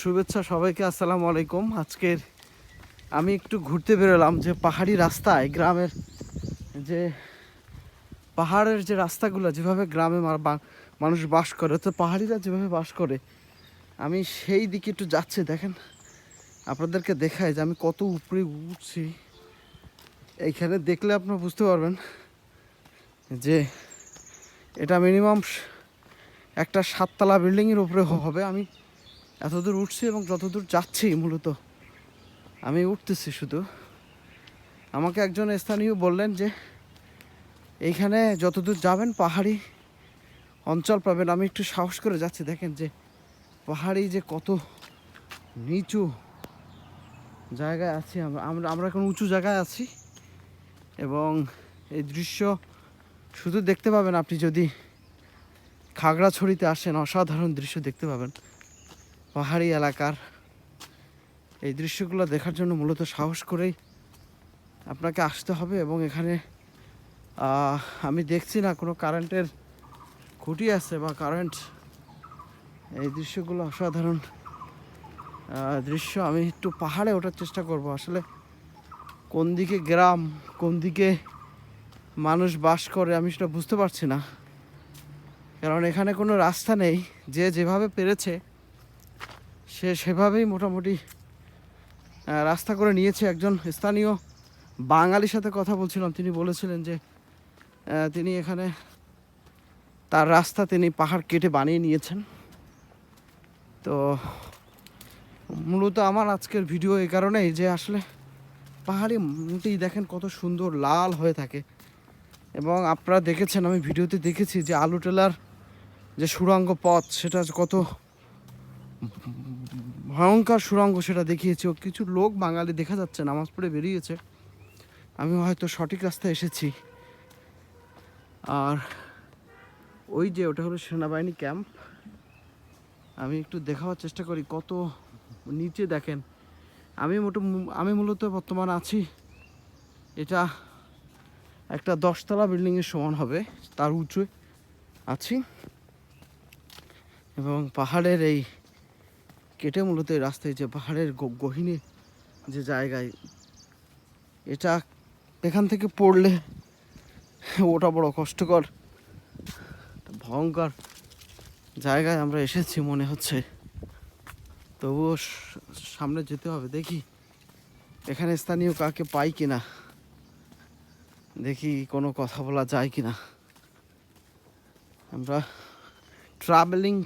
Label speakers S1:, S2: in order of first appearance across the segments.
S1: শুভেচ্ছা সবাইকে, আসসালামু আলাইকুম। আজকের আমি একটু ঘুরতে বেরোলাম যে পাহাড়ি রাস্তায়, গ্রামের যে পাহাড়ের যে রাস্তাগুলো, যেভাবে গ্রামে মানুষ বাস করে তো পাহাড়িরা যেভাবে বাস করে, আমি সেই দিকে একটু যাচ্ছি। দেখেন, আপনাদেরকে দেখায় যে আমি কত উপরে উঠছি। এইখানে দেখলে আপনারা বুঝতে পারবেন যে এটা মিনিমাম একটা সাততলা বিল্ডিংয়ের উপরে হবে। আমি এতদূর উঠছি এবং যতদূর যাচ্ছি মূলত, আমি উঠতেছি শুধু। আমাকে একজন স্থানীয় বললেন যে, এইখানে যতদূর যাবেন পাহাড়ি অঞ্চল পাবেন। আমি একটু সাহস করে যাচ্ছি, দেখেন যে পাহাড়ি যে কত নিচু জায়গায় আছি আমরা। আমরা আমরা এখন উঁচু জায়গায় আছি এবং এই দৃশ্য শুধু দেখতে পাবেন। আপনি যদি খাগড়াছড়িতে আসেন, অসাধারণ দৃশ্য দেখতে পাবেন। পাহাড়ি এলাকার এই দৃশ্যগুলো দেখার জন্য মূলত সাহস করেই আপনাকে আসতে হবে এবং এখানে আমি দেখছি না কোনো কারেন্টের খুঁটি আছে বা কারেন্ট। এই দৃশ্যগুলো অসাধারণ দৃশ্য। আমি একটু পাহাড়ে ওঠার চেষ্টা করব। আসলে কোন দিকে গ্রাম, কোন দিকে মানুষ বাস করে আমি সেটা বুঝতে পারছি না। কারণ এখানে কোনো রাস্তা নেই। যে যেভাবে পেরেছে সে সেভাবেই মোটামুটি রাস্তা করে নিয়েছে একজন স্থানীয় বাঙালির সাথে কথা বলছিলাম। তিনি বলেছিলেন যে তিনি এখানে তার রাস্তা তিনি পাহাড় কেটে বানিয়ে নিয়েছেন। তো মূলত আমার আজকের ভিডিও এই কারণেই যে আসলে পাহাড়ি মোটেই দেখেন কত সুন্দর লাল হয়ে থাকে। এবং আপনারা দেখেছেন, আমি ভিডিওতে দেখেছি যে আলু টেলার যে সুড়ঙ্গ পথ, সেটা কত ভয়ঙ্কর সুড়ঙ্গ সেটা দেখিয়েছে। কিছু লোক বাঙালি দেখা যাচ্ছে, নামাজ পড়ে বেরিয়েছে। আমি হয়তো সঠিক রাস্তায় এসেছি। আর ওই যে ওটা হলো সেনাবাহিনী ক্যাম্প। আমি একটু দেখাবার চেষ্টা করি, কত নিচে দেখেন। আমি মোট, আমি মূলত বর্তমান আছি, এটা একটা দশতলা বিল্ডিংয়ের সমান হবে, তার উঁচু আছি। এবং পাহাড়ের এই কেটে মূলত এই রাস্তায় যে পাহাড়ের গহীনে যে জায়গায়, এটা এখান থেকে পড়লে ওটা বড় কষ্টকর, ভয়ঙ্কর জায়গায় আমরা এসেছি মনে হচ্ছে। তবুও সামনে যেতে হবে, দেখি এখানে স্থানীয় কাকে পাই কিনা, দেখি কোনো কথা বলা যায় কিনা। আমরা ট্রাভেলিং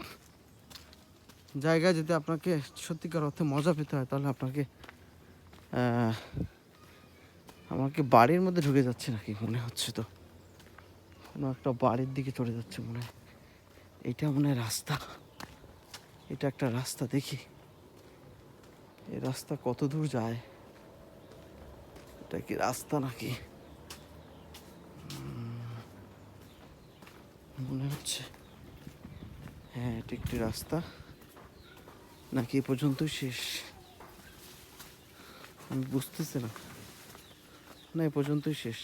S1: জায়গায় যদি আপনাকে সত্যিকার অর্থে মজা পেতে হয়, তাহলে আপনাকে আমাকে বাড়ির মধ্যে ঢুকে যাচ্ছে নাকি মনে হচ্ছে তো। কোনো একটা বাড়ির দিকে চলে যাচ্ছে মনে হয়। এটা মনে হয় রাস্তা। এটা একটা রাস্তা দেখি। এই রাস্তা কত দূর যায়? এটা কি রাস্তা নাকি? মনে হচ্ছে। হ্যাঁ এটা একটি রাস্তা। নাকি এ পর্যন্ত শেষ? আমি বুঝতেছি না। না এ পর্যন্তই শেষ।